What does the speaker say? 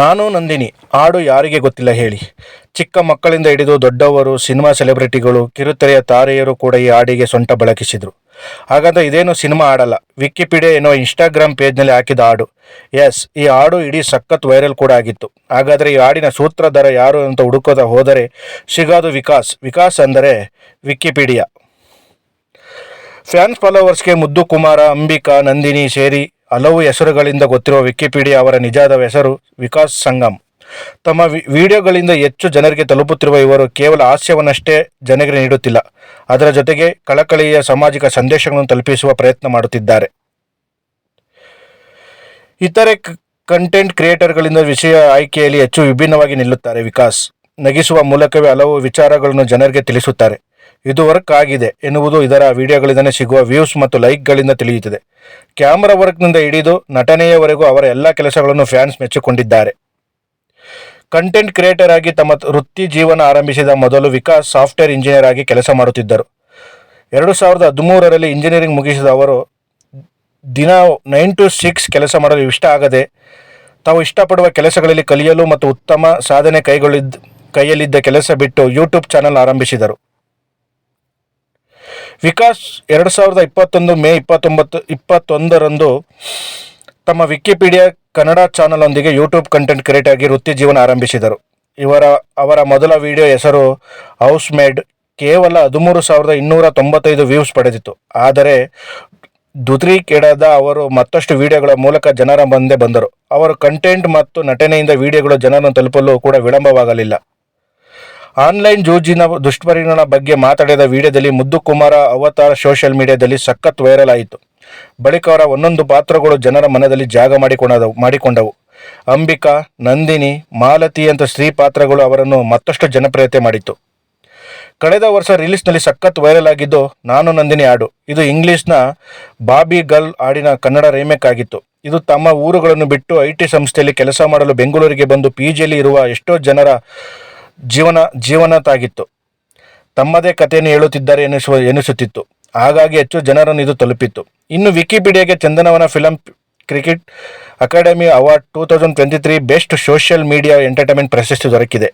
ನಾನು ನಂದಿನಿ, ಹಾಡು ಯಾರಿಗೆ ಗೊತ್ತಿಲ್ಲ ಹೇಳಿ. ಚಿಕ್ಕ ಮಕ್ಕಳಿಂದ ಹಿಡಿದು ದೊಡ್ಡವರು, ಸಿನಿಮಾ ಸೆಲೆಬ್ರಿಟಿಗಳು, ಕಿರುತೆರೆಯ ತಾರೆಯರು ಕೂಡ ಈ ಹಾಡಿಗೆ ಸೊಂಟ ಬಳಕಿಸಿದರು. ಹಾಗಾದ್ರೆ ಇದೇನು ಸಿನಿಮಾ ಹಾಡಲ್ಲ, ವಿಕಿಪೀಡಿಯಾ ಎನ್ನುವ ಇನ್ಸ್ಟಾಗ್ರಾಮ್ ಪೇಜ್ನಲ್ಲಿ ಹಾಕಿದ ಹಾಡು. ಎಸ್ ಈ ಹಾಡು ಇಡೀ ಸಖತ್ ವೈರಲ್ ಕೂಡ ಆಗಿತ್ತು. ಹಾಗಾದರೆ ಈ ಹಾಡಿನ ಸೂತ್ರಧಾರ ಯಾರು ಅಂತ ಹುಡುಕೋದ ಹೋದರೆ ಸಿಗೋದು ವಿಕಾಸ್. ವಿಕಾಸ್ ಅಂದರೆ ವಿಕಿಪೀಡಿಯಾ. ಫ್ಯಾನ್ಸ್ ಫಾಲೋವರ್ಸ್ಗೆ ಮುದ್ದು ಕುಮಾರ, ಅಂಬಿಕಾ, ನಂದಿನಿ ಸೇರಿ ಹಲವು ಹೆಸರುಗಳಿಂದ ಗೊತ್ತಿರುವ ವಿಕಿಪೀಡಿಯಾ ಅವರ ನಿಜಾದ ಹೆಸರು ವಿಕಾಸ್ ಸಂಗಮ್. ತಮ್ಮ ವಿಡಿಯೋಗಳಿಂದ ಹೆಚ್ಚು ಜನರಿಗೆ ತಲುಪುತ್ತಿರುವ ಇವರು ಕೇವಲ ಹಾಸ್ಯವನ್ನಷ್ಟೇ ಜನರಿಗೆ ನೀಡುತ್ತಿಲ್ಲ. ಅದರ ಜೊತೆಗೆ ಕಳಕಳಿಯ ಸಾಮಾಜಿಕ ಸಂದೇಶಗಳನ್ನು ತಲುಪಿಸುವ ಪ್ರಯತ್ನ ಮಾಡುತ್ತಿದ್ದಾರೆ. ಇತರೆ ಕಂಟೆಂಟ್ ಕ್ರಿಯೇಟರ್ಗಳಿಂದ ವಿಷಯ ಆಯ್ಕೆಯಲ್ಲಿ ಹೆಚ್ಚು ವಿಭಿನ್ನವಾಗಿ ನಿಲ್ಲುತ್ತಾರೆ ವಿಕಾಸ್. ನಗಿಸುವ ಮೂಲಕವೇ ಹಲವು ವಿಚಾರಗಳನ್ನು ಜನರಿಗೆ ತಿಳಿಸುತ್ತಾರೆ. ಇದು ವರ್ಕ್ ಆಗಿದೆ ಎನ್ನುವುದು ಇದರ ವಿಡಿಯೋಗಳಿಂದಲೇ ಸಿಗುವ ವ್ಯೂಸ್ ಮತ್ತು ಲೈಕ್ಗಳಿಂದ ತಿಳಿಯುತ್ತದೆ. ಕ್ಯಾಮರಾ ವರ್ಕ್ನಿಂದ ಹಿಡಿದು ನಟನೆಯವರೆಗೂ ಅವರ ಎಲ್ಲ ಕೆಲಸಗಳನ್ನು ಫ್ಯಾನ್ಸ್ ಮೆಚ್ಚಿಕೊಂಡಿದ್ದಾರೆ. ಕಂಟೆಂಟ್ ಕ್ರಿಯೇಟರ್ ಆಗಿ ತಮ್ಮ ವೃತ್ತಿ ಜೀವನ ಆರಂಭಿಸಿದ ಮೊದಲು ವಿಕಾಸ್ ಸಾಫ್ಟ್ವೇರ್ ಇಂಜಿನಿಯರ್ ಆಗಿ ಕೆಲಸ ಮಾಡುತ್ತಿದ್ದರು. ಎರಡು ಸಾವಿರದ ಹದಿಮೂರರಲ್ಲಿ ಇಂಜಿನಿಯರಿಂಗ್ ಮುಗಿಸಿದ ಅವರು, ದಿನ ನೈನ್ ಟು ಸಿಕ್ಸ್ ಕೆಲಸ ಮಾಡಲು ಇಷ್ಟ ಆಗದೆ, ತಾವು ಇಷ್ಟಪಡುವ ಕೆಲಸಗಳಲ್ಲಿ ಕಲಿಯಲು ಮತ್ತು ಉತ್ತಮ ಸಾಧನೆ ಕೈಗೊಳ್ಳಿದ್ದ ಕೈಯಲ್ಲಿದ್ದ ಕೆಲಸ ಬಿಟ್ಟು ಯೂಟ್ಯೂಬ್ ಚಾನಲ್ ಆರಂಭಿಸಿದರು. ವಿಕಾಸ್ ಎರಡು ಸಾವಿರದ ಇಪ್ಪತ್ತೊಂದು, ಮೇ ಇಪ್ಪತ್ತೊಂಬತ್ತು, ಇಪ್ಪತ್ತೊಂದರಂದು ತಮ್ಮ ವಿಕಿಪೀಡಿಯಾ ಕನ್ನಡ ಚಾನಲೊಂದಿಗೆ ಯೂಟ್ಯೂಬ್ ಕಂಟೆಂಟ್ ಕ್ರಿಯೇಟ್ ಆಗಿ ವೃತ್ತಿ ಜೀವನ ಆರಂಭಿಸಿದರು. ಇವರ, ಅವರ ಮೊದಲ ವಿಡಿಯೋ ಹೆಸರು ಹೌಸ್ ಮೇಡ್. ಕೇವಲ ಹದಿಮೂರು ಸಾವಿರದ ಇನ್ನೂರ ತೊಂಬತ್ತೈದು ವ್ಯೂಸ್ ಪಡೆದಿತ್ತು. ಆದರೆ ದುದ್ರಿಕೆಡದ ಅವರು ಮತ್ತಷ್ಟು ವಿಡಿಯೋಗಳ ಮೂಲಕ ಜನರ ಮುಂದೆ ಬಂದರು. ಅವರು ಕಂಟೆಂಟ್ ಮತ್ತು ನಟನೆಯಿಂದ ವಿಡಿಯೋಗಳು ಜನರನ್ನು ತಲುಪಲು ಕೂಡ ವಿಳಂಬವಾಗಲಿಲ್ಲ. ಆನ್ಲೈನ್ ಜೂಜಿನ ದುಷ್ಪರಿಣಾಮ ಬಗ್ಗೆ ಮಾತಾಡಿದ ವಿಡಿಯೋದಲ್ಲಿ ಮುದ್ದು ಕುಮಾರ ಅವತಾರ ಸೋಷಿಯಲ್ ಮೀಡಿಯಾದಲ್ಲಿ ಸಖತ್ ವೈರಲ್ ಆಯಿತು. ಬಳಿಕ ಅವರ ಒಂದೊಂದು ಪಾತ್ರಗಳು ಜನರ ಮನದಲ್ಲಿ ಜಾಗ ಮಾಡಿಕೊಂಡವು ಮಾಡಿಕೊಂಡವು. ಅಂಬಿಕಾ, ನಂದಿನಿ, ಮಾಲತಿ ಅಂತ ಸ್ತ್ರೀ ಪಾತ್ರಗಳು ಅವರನ್ನು ಮತ್ತಷ್ಟು ಜನಪ್ರಿಯತೆ ಮಾಡಿತ್ತು. ಕಳೆದ ವರ್ಷ ರಿಲೀಸ್ನಲ್ಲಿ ಸಖತ್ ವೈರಲ್ ಆಗಿದ್ದು, ನಾನು ನಂದಿನಿ ಹಾಡು. ಇದು ಇಂಗ್ಲಿಷ್ನ ಬಾಬಿ ಗರ್ಲ್ ಹಾಡಿನ ಕನ್ನಡ ರೀಮೇಕ್ ಆಗಿತ್ತು. ಇದು ತಮ್ಮ ಊರುಗಳನ್ನು ಬಿಟ್ಟು ಐ ಟಿ ಸಂಸ್ಥೆಯಲ್ಲಿ ಕೆಲಸ ಮಾಡಲು ಬೆಂಗಳೂರಿಗೆ ಬಂದು ಪಿ ಜಿಯಲ್ಲಿ ಇರುವ ಎಷ್ಟೋ ಜನರ ಜೀವನ ಜೀವನ ತಾಗಿತ್ತು ತಮ್ಮದೇ ಕಥೆಯನ್ನು ಹೇಳುತ್ತಿದ್ದಾರೆ ಎನಿಸುವ ಎನಿಸುತ್ತಿತ್ತು ಹಾಗಾಗಿ ಹೆಚ್ಚು ಜನರನ್ನು ಇದು ತಲುಪಿತ್ತು. ಇನ್ನು ವಿಕಿಪೀಡಿಯಾಗೆ Chandanavana film cricket academy award two thousand twenty three best social media entertainment ಪ್ರಶಸ್ತಿ ದೊರಕಿದೆ.